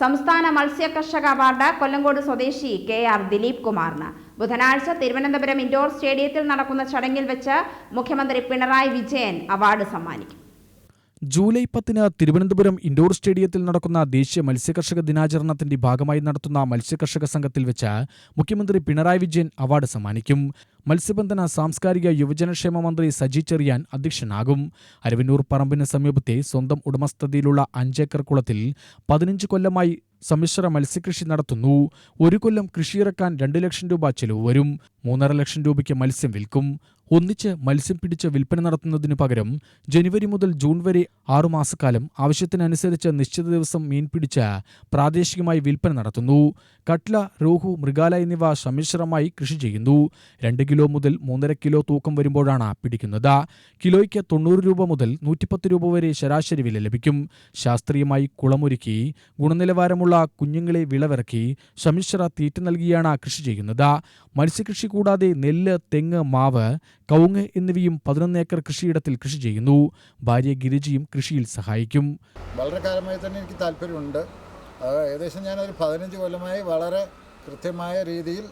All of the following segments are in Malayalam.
സംസ്ഥാന മത്സ്യകർഷക അവാർഡ് കൊല്ലങ്കോട് സ്വദേശി കെ ആർ ദിലീപ് കുമാറിന്. ബുധനാഴ്ച തിരുവനന്തപുരം ഇൻഡോർ സ്റ്റേഡിയത്തിൽ നടക്കുന്ന ചടങ്ങിൽ വെച്ച് മുഖ്യമന്ത്രി പിണറായി വിജയൻ അവാർഡ് സമ്മാനിക്കും. ജൂലൈ പത്തിന് തിരുവനന്തപുരം ഇൻഡോർ സ്റ്റേഡിയത്തിൽ നടക്കുന്ന ദേശീയ മത്സ്യകർഷക ദിനാചരണത്തിന്റെ ഭാഗമായി നടത്തുന്ന മത്സ്യകർഷക സംഘത്തിൽ വെച്ച് മുഖ്യമന്ത്രി പിണറായി വിജയൻ അവാർഡ് സമ്മാനിക്കും. മത്സ്യബന്ധന സാംസ്കാരിക യുവജനക്ഷേമ മന്ത്രി സജി ചെറിയാൻ അധ്യക്ഷനാകും. അരവിന്നൂർ പറമ്പിന് സമീപത്തെ സ്വന്തം ഉടമസ്ഥതയിലുള്ള അഞ്ചേക്കർ കുളത്തിൽ പതിനഞ്ച് കൊല്ലമായി സമ്മിശ്ര മത്സ്യകൃഷി നടത്തുന്നു. ഒരു കൊല്ലം കൃഷിയിറക്കാൻ രണ്ട് ലക്ഷം രൂപ ചെലവ് വരും. മൂന്നര ലക്ഷം രൂപയ്ക്ക് മത്സ്യം വിൽക്കും. ഒന്നിച്ച് മത്സ്യം പിടിച്ച് വിൽപ്പന നടത്തുന്നതിന് പകരം ജനുവരി മുതൽ ജൂൺ വരെ ആറുമാസക്കാലം ആവശ്യത്തിനനുസരിച്ച് നിശ്ചിത ദിവസം മീൻ പിടിച്ച് പ്രാദേശികമായി വിൽപ്പന നടത്തുന്നു. കട്ല രോഹു മൃഗാല എന്നിവ സമ്മിശ്രമായി കൃഷി ചെയ്യുന്നു. രണ്ട് കിലോ മുതൽ മൂന്നര കിലോ തൂക്കം വരുമ്പോഴാണ് പിടിക്കുന്നത്. കിലോയ്ക്ക് തൊണ്ണൂറ് രൂപ മുതൽ നൂറ്റിപ്പത്ത് രൂപ വരെ ശരാശരി വില ലഭിക്കും. ശാസ്ത്രീയമായി കുളമൊരുക്കി ഗുണനിലവാരമുള്ള കുഞ്ഞുങ്ങളെ വിളവിറക്കി സമ്മിശ്ര തീറ്റ നൽകിയാണ് കൃഷി ചെയ്യുന്നത്. മത്സ്യകൃഷി കൂടാതെ നെല്ല് തെങ്ങ് മാവ് കവുങ്ങ് എന്നിവയും പതിനൊന്ന് ഏക്കർ കൃഷിയിടത്തിൽ കൃഷി ചെയ്യുന്നു. ഭാര്യ ഗിരിജയും കൃഷിയിൽ സഹായിക്കും. വളരെ കാലമായി തന്നെ എനിക്ക് താല്പര്യമുണ്ട്. ഏകദേശം ഒരു പതിനഞ്ച് കൊല്ലമായി വളരെ കൃത്യമായ രീതിയിൽ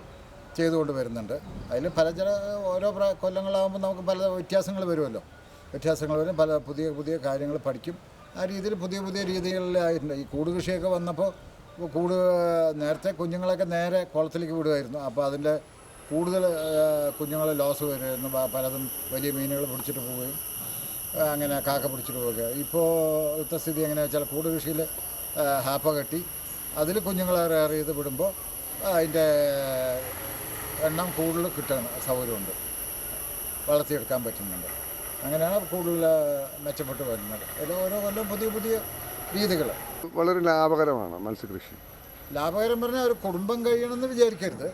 ചെയ്തുകൊണ്ട് വരുന്നുണ്ട്. അതിൽ പല ചില ഓരോ കൊല്ലങ്ങളാകുമ്പോൾ നമുക്ക് പല വ്യത്യാസങ്ങൾ വരുമല്ലോ. വ്യത്യാസങ്ങൾ വരും. പല പുതിയ പുതിയ കാര്യങ്ങൾ പഠിക്കും. ആ രീതിയിൽ പുതിയ പുതിയ രീതികളിലായിട്ടുണ്ട്. ഈ കൂടുകൃഷിയൊക്കെ വന്നപ്പോൾ ഇപ്പോൾ കൂട് നേരത്തെ കുഞ്ഞുങ്ങളൊക്കെ നേരെ കുളത്തിലേക്ക് വിടുമായിരുന്നു. അപ്പോൾ അതിന്റെ കൂടുതൽ കുഞ്ഞുങ്ങൾ ലോസ് വരുമായിരുന്നു. പലതും വലിയ മീനുകൾ പിടിച്ചിട്ട് പോവുകയും അങ്ങനെ കാക്ക പിടിച്ചിട്ട് പോവുക ഇത്ത സ്ഥിതി എങ്ങനെയാ വെച്ചാൽ കൂട് കൃഷിയിൽ ഹാപ്പ കെട്ടി. അതിൽ കുഞ്ഞുങ്ങളെ റെയർ ചെയ്ത് വിടുമ്പോൾ അതിന്റെ എണ്ണം കൂടുതൽ കിട്ടാൻ സൗകര്യമുണ്ട്. വളർത്തിയെടുക്കാൻ പറ്റുന്നുണ്ട്. അങ്ങനെയാണ് കൂടുതൽ മെച്ചപ്പെട്ട് വരുന്നത്. അതിൽ ഓരോ കൊല്ലം പുതിയ പുതിയ രീതികൾ. വളരെ ലാഭകരമാണ് മത്സ്യകൃഷി. ലാഭകരം പറഞ്ഞാൽ ഒരു കുടുംബം കഴിയണമെന്ന് വിചാരിക്കരുത്.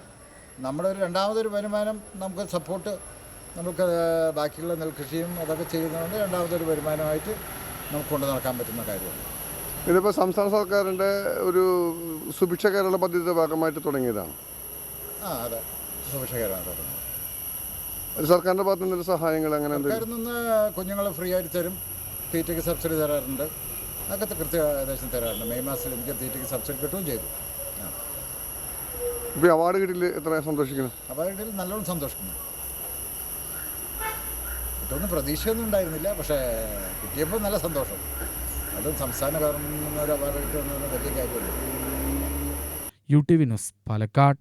നമ്മുടെ ഒരു രണ്ടാമതൊരു വരുമാനം നമുക്ക് സപ്പോർട്ട് നമുക്ക് ബാക്കിയുള്ള നെൽകൃഷിയും അതൊക്കെ ചെയ്യുന്നതുകൊണ്ട് രണ്ടാമതൊരു വരുമാനമായിട്ട് നമുക്ക് കൊണ്ടു നടക്കാൻ പറ്റുന്ന കാര്യമാണ്. ഇതിപ്പോൾ സംസ്ഥാന സർക്കാരിന്റെ ഒരു സുഭിക്ഷ കേരള പദ്ധതിയുടെ ഭാഗമായിട്ട് തുടങ്ങിയതാണ്. ആ അതെ. സുഭിക്ഷകരമാണ് തുടങ്ങുന്നത് തുടങ്ങിയത് സർക്കാരിന്റെ ഭാഗത്തു നിന്നൊരു സഹായങ്ങൾ അങ്ങനെ സർക്കാരിൽ നിന്ന് കുഞ്ഞുങ്ങൾ ഫ്രീ ആയിട്ട് തരും. തീറ്റയ്ക്ക് സബ്സിഡി തരാറുണ്ട്. അതൊക്കെ കൃത്യ ഏകദേശം തരാറുണ്ട്. മെയ് മാസത്തിൽ എനിക്ക് തീറ്റയ്ക്ക് സബ്സിഡി കിട്ടുകയും ചെയ്തു. ഇപ്പോൾ അവാർഡ് കിട്ടിയിൽ എത്ര സന്തോഷിക്കുന്നു? അവാർഡ് കിട്ടിയിൽ നല്ലോണം സന്തോഷിക്കുന്നു. ഇതൊന്നും പ്രതീക്ഷയൊന്നും ഉണ്ടായിരുന്നില്ല. പക്ഷേ കിട്ടിയപ്പോൾ നല്ല സന്തോഷം. അതും സംസ്ഥാന ഗവൺമെന്റിൽ നിന്ന് ഒരു അവാർഡ് കിട്ടുമെന്ന് വലിയ കാര്യമല്ല. U T V news Palakkad.